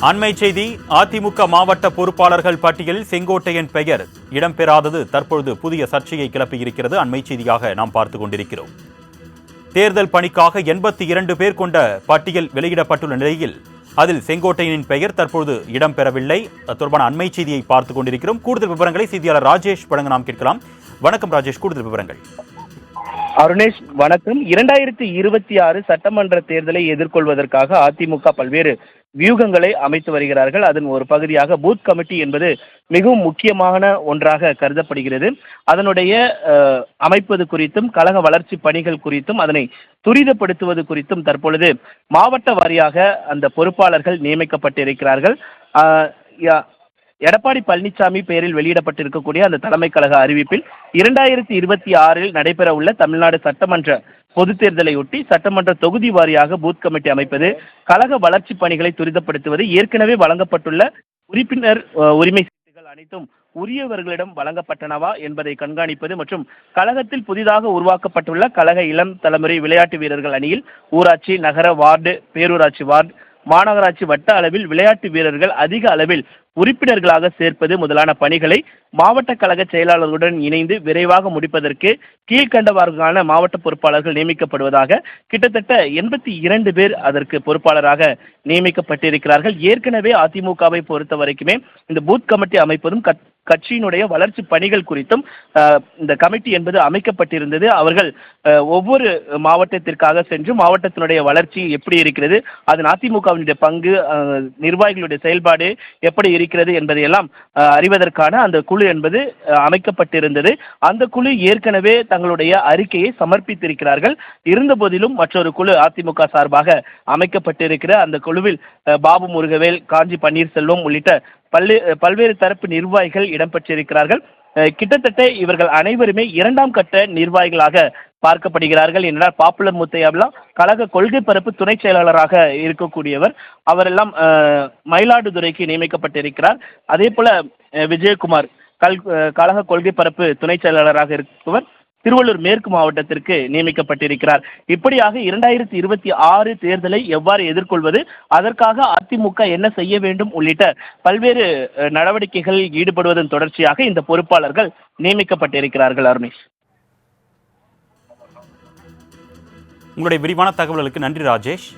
அண்மை செய்தி அதிமுக மாவட்ட பொறுப்பாளர்கள் பட்டியலில் செங்கோட்டையன் பெயர். இடம்பெறாதது தற்பொழுது புதிய சர்ச்சையை கிளப்பியிருக்கிறது. அண்மை செய்தியாக நாம் பார்த்து கொண்டிருக்கிறோம். தேர்தல் பணிக்காக எண்பத்தி இரண்டு பேர் கொண்ட பட்டியல் வெளியிடப்பட்டுள்ள நிலையில் அதில் செங்கோட்டையனின் பெயர் தற்பொழுது இடம்பெறவில்லை. தொடர்பான அண்மை செய்தியை பார்த்து கொண்டிருக்கிறோம். கூடுதல் விவரங்களை செய்தியாளர் ராஜேஷ் வழங்க நாம் கேட்கலாம். வணக்கம் ராஜேஷ் கூடுதல் விவரங்கள். அருணேஷ் வணக்கம். இரண்டாயிரத்தி இருபத்தி ஆறு சட்டமன்ற தேர்தலை எதிர்கொள்வதற்காக அதிமுக பல்வேறு வியூகங்களை அமைத்து வருகிறார்கள். அதன் ஒரு பகுதியாக பூத் கமிட்டி என்பது மிகவும் முக்கியமான ஒன்றாக கருதப்படுகிறது. அதனுடைய அமைப்பது குறித்தும் கழக வளர்ச்சி பணிகள் குறித்தும் அதனை துரிதப்படுத்துவது குறித்தும் தற்பொழுது மாவட்ட வாரியாக அந்த பொறுப்பாளர்கள் நியமிக்கப்பட்டிருக்கிறார்கள். யா- எடப்பாடி பழனிசாமி பெயரில் வெளியிடப்பட்டிருக்கக்கூடிய அந்த தலைமை கழக அறிவிப்பில் இரண்டாயிரத்தி இருபத்தி ஆறில் நடைபெற உள்ள தமிழ்நாடு சட்டமன்ற பொதுத் தேர்தலையொட்டி சட்டமன்ற தொகுதி வாரியாக பூத் கமிட்டி அமைப்பது கழக வளர்ச்சி பணிகளை துரிதப்படுத்துவது ஏற்கனவே வழங்கப்பட்டுள்ள உறுப்பினர் உரிமை சீட்டுகள் அனைத்தும் உரியவர்களிடம் வழங்கப்பட்டனவா என்பதை கண்காணிப்பது மற்றும் கழகத்தில் புதிதாக உருவாக்கப்பட்டுள்ள கழக இளம் தலைமுறை விளையாட்டு வீரர்கள் அணியில் ஊராட்சி நகர வார்டு பேரூராட்சி வார்டு மாநகராட்சி வட்ட அளவில் விளையாட்டு வீரர்கள் அதிக அளவில் உறுப்பினர்களாக சேர்ப்பது முதலான பணிகளை மாவட்ட கழக செயலாளர்களுடன் இணைந்து விரைவாக முடிப்பதற்கு கீழ்கண்டவாறுகான மாவட்ட பொறுப்பாளர்கள் நியமிக்கப்படுவதாக கிட்டத்தட்ட எண்பத்தி இரண்டு பேர் அதற்கு பொறுப்பாளராக நியமிக்கப்பட்டிருக்கிறார்கள். ஏற்கனவே அதிமுகவை பொறுத்த வரைக்குமே இந்த பூத் கமிட்டி அமைப்பதும் கட்- கட்சியினுடைய வளர்ச்சி பணிகள் குறித்தும் இந்த கமிட்டி என்பது அமைக்கப்பட்டிருந்தது. அவர்கள் ஒவ்வொரு மாவட்டத்திற்காக சென்று மாவட்டத்தினுடைய வளர்ச்சி எப்படி இருக்கிறது அதன் அதிமுகவினுடைய பங்கு நிர்வாகிகளுடைய செயல்பாடு எப்படி இருக்கிறது என்பதையெல்லாம் அறிவதற்கான அந்த குழு என்பது அமைக்கப்பட்டிருந்தது. அந்த குழு ஏற்கனவே தங்களுடைய அறிக்கையை சமர்ப்பித்திருக்கிறார்கள். இருந்தபோதிலும் மற்றொரு குழு அதிமுக சார்பாக அமைக்கப்பட்டிருக்கிற அந்த குழுவில் பாபு முருகவேல் காஞ்சி பன்னீர்செல்வம் உள்ளிட்ட பல்வே பல்வேறு தரப்பு நிர்வாகிகள் இடம்பெற்றிருக்கிறார்கள். கிட்டத்தட்ட இவர்கள் அனைவருமே இரண்டாம் கட்ட நிர்வாகிகளாக பார்க்கப்படுகிறார்கள். என்றால் பாப்புலர் முத்தையாவெல்லாம் கழக கொள்கை பரப்பு துணை செயலாளராக இருக்கக்கூடியவர். அவரெல்லாம் மயிலாடுதுறைக்கு நியமிக்கப்பட்டிருக்கிறார். அதே போல விஜயகுமார் கல் கழக கொள்கை பரப்பு துணை செயலாளராக இருப்பவர் திருவள்ளூர் மேற்கு மாவட்டத்திற்கு நியமிக்கப்பட்டிருக்கிறார். இப்படியாக இரண்டாயிரத்தி இருபத்தி ஆறு தேர்தலை எவ்வாறு எதிர்கொள்வது? அதற்காக அதிமுக என்ன செய்ய வேண்டும் உள்ளிட்ட பல்வேறு நடவடிக்கைகளில் ஈடுபடுவதன் தொடர்ச்சியாக இந்த பொறுப்பாளர்கள் நியமிக்கப்பட்டிருக்கிறார்கள் அருணேஷ். உங்களுடைய விரிவான தகவல்களுக்கு நன்றி ராஜேஷ்.